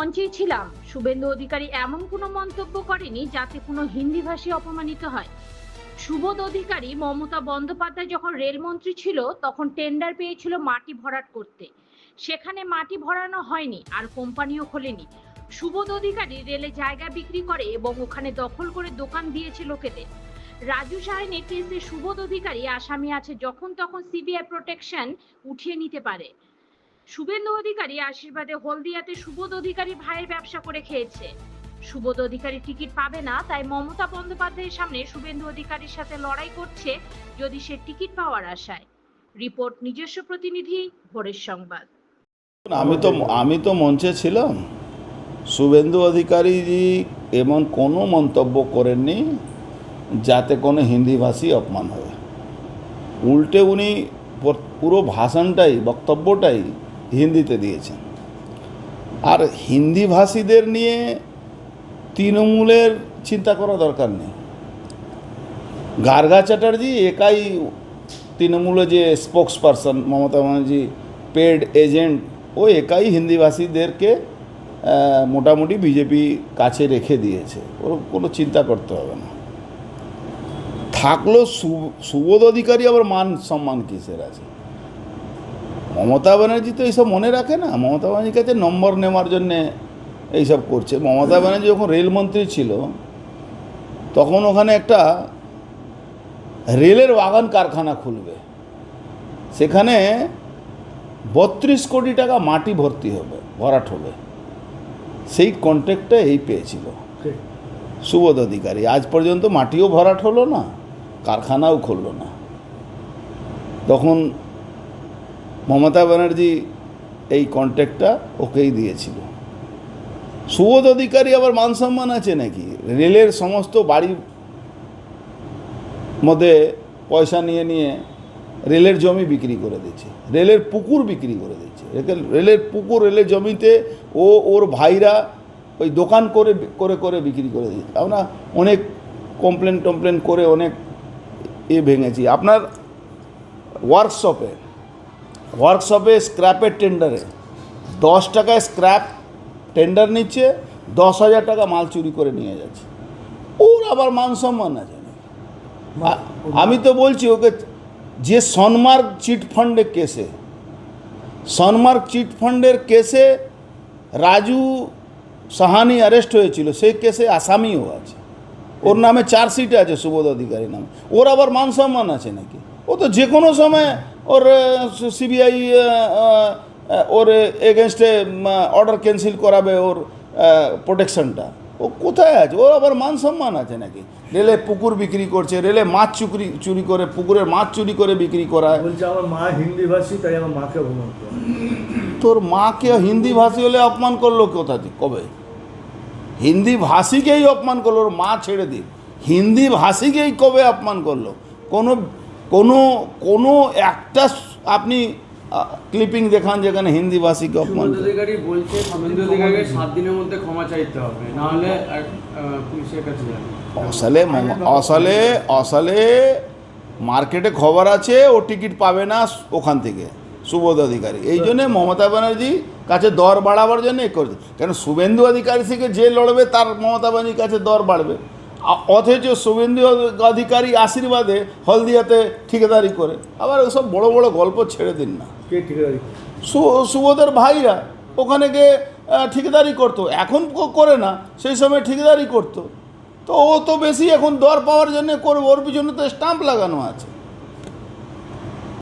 মঞ্চেই ছিলাম। শুভেন্দু অধিকারী এমন কোনো মন্তব্য করেনি যাতে কোনো হিন্দিভাষী অপমানিত হয়। সুবোধ অধিকারী মমতা বন্দ্যোপাধ্যায় যখন রেলমন্ত্রী ছিল, তখন টেন্ডার পেয়েছিল মাটি ভরাট করতে। সেখানে মাটি ভরানো হয়নি আর কোম্পানিও খোলেনি। সুবোধ অধিকারী রেলে জায়গা বিক্রি করে এবং ওখানে দখল করে দোকান দিয়েছে লোকেদের। রাজু সাহানের কেসে সুবোধ অধিকারী আসামি আছে যখন তখন সিবিআই প্রোটেকশন উঠিয়ে নিতে পারে। শুভেন্দু অধিকারী আশীর্বাদে হলদিয়াতে সুবোধ অধিকারী ভাইয়ের ব্যবসা করে খেয়েছে। সুবোধ অধিকারী টিকিট পাবে না, তাই মমতা বন্দ্যোপাধ্যায়ের সামনে শুভেন্দু অধিকারীর সাথে লড়াই করছে যদি সে টিকিট পাওয়ার আশায়। রিপোর্ট, নিজস্ব প্রতিনিধি, ভোরের সংবাদ। আমি তো আমি তো মঞ্চে ছিলাম। শুভেন্দু অধিকারী এমন কোনো মন্তব্য করেননি যাতে কোনো হিন্দিভাষী অপমান হয়। উল্টে উনি পুরো ভাষণটাই, বক্তব্যটাই হিন্দিতে দিয়েছেন আর হিন্দিভাষীদের নিয়ে তৃণমূলের চিন্তা করা দরকার নেই। গার্গা চ্যাটার্জি একাই তৃণমূলে যে spokesperson Mamata Banerjee paid agent ও একাই হিন্দিভাষীদেরকে মোটামুটি বিজেপি কাছে রেখে দিয়েছে। ওর কোনো চিন্তা করতে হবে না। থাকল সু- সুবোধ অধিকারী আবার মান সম্মান কিসের আছে? মমতা ব্যানার্জি তো এইসব মনে রাখে না। মমতা ব্যানার্জির কাছে নম্বর নেওয়ার জন্যে এইসব করছে। মমতা ব্যানার্জি যখন রেলমন্ত্রী ছিল তখন ওখানে একটা রেলের বাগান কারখানা খুলবে। সেখানে বত্রিশ কোটি টাকা মাটি ভর্তি হবে ভরাট হবে। সেই কন্ট্রাক্টটা এই পেয়েছিল। সুবোধ অধিকারী। আজ পর্যন্ত মাটিও ভরাট হলো না কারখানাও খুললো না। তখন মমতা ব্যানার্জি এই কন্ট্যাক্টটা ওকেই দিয়েছিল। সুবোধ অধিকারী আবার মান সম্মান আছে নাকি? রেলের সমস্ত বাড়ি মধ্যে পয়সা নিয়ে নিয়ে রেলের জমি বিক্রি করে দিচ্ছে। রেলের পুকুর বিক্রি করে দিচ্ছে। রেলের- রেলের পুকুর, রেলের জমিতে ও ওর ভাইরা ওই দোকান করে করে করে বিক্রি করে দিচ্ছে। আমরা অনেক কমপ্লেন টমপ্লেন করে অনেক এ ভেঙেছি। আপনার ওয়ার্কশপে ওয়ার্কশপে স্ক্র্যাপের টেন্ডারে দশ টাকায় স্ক্র্যাপ টেন্ডার নিচ্ছে দশ হাজার টাকা মাল চুরি করে নিয়ে যাচ্ছে। ওর আবার মান সম্মান আছে? আমি তো বলছি ওকে যে সনমার্গ চিট ফান্ডের কেসে সনমার্গ চিট ফান্ডের কেসে রাজু সাহানি অ্যারেস্ট হয়েছিল সেই কেসে আসামিও আছে। ওর নামে চার্জশিটে আছে সুবোধ অধিকারী নামে। ওর আবার মান সম্মান আছে নাকি? ও তো যে কোনো সময় ওর সিবিআই ওর এগেনস্টে অর্ডার ক্যান্সেল করাবে ওর প্রোটেকশনটা ও কোথায় আছে ওর আবার মান সম্মান আছে নাকি রেলে পুকুর বিক্রি করছে রেলে মাছ চুরি চুরি করে পুকুরের মাছ চুরি করে বিক্রি করায় বলছে আমার মা হিন্দি ভাষী তাই আমার মাকে অপমান তোর মাকে হিন্দি ভাষী হলে অপমান করল কোথা থেকে কবে হিন্দি ভাষীকেই অপমান করল ওর মা ছেড়ে দিন হিন্দি ভাষীকেই কবে অপমান করল কোনো কোনো কোনো একটা আপনি ক্লিপিং দেখান যেখানে হিন্দি ভাষীকে অপমান অধিকারী বলছে শুভেন্দু অধিকারীকে সাত দিনের মধ্যে ক্ষমা চাইতে হবে নাহলে পুলিশের কাছে যাবে। মম- আসলে আসলে মার্কেটে খবর আছে ও টিকিট পাবে না ওখান থেকে সুবোধ অধিকারী। এই জন্যে মমতা ব্যানার্জি কাছে দর বাড়াবার জন্য এ করছে। কেন শুভেন্দু অধিকারী থেকে যে লড়বে তার মমতা ব্যানার্জির কাছে দর বাড়বে। অথচ শুভেন্দু অধিকারী আশীর্বাদে হলদিয়াতে ঠিকাদারি করে। আবার ওসব বড় বড় গল্প ছেড়ে দিন না। কে ঠিকাদারি ভাইরা ওখানে গিয়ে ঠিকাদারি করতো। এখন করে না সেই সময় ঠিকাদারি করতো। তো ও তো বেশি এখন দর পাওয়ার জন্য করব ওর পিছনে তো স্টাম্প লাগানো আছে।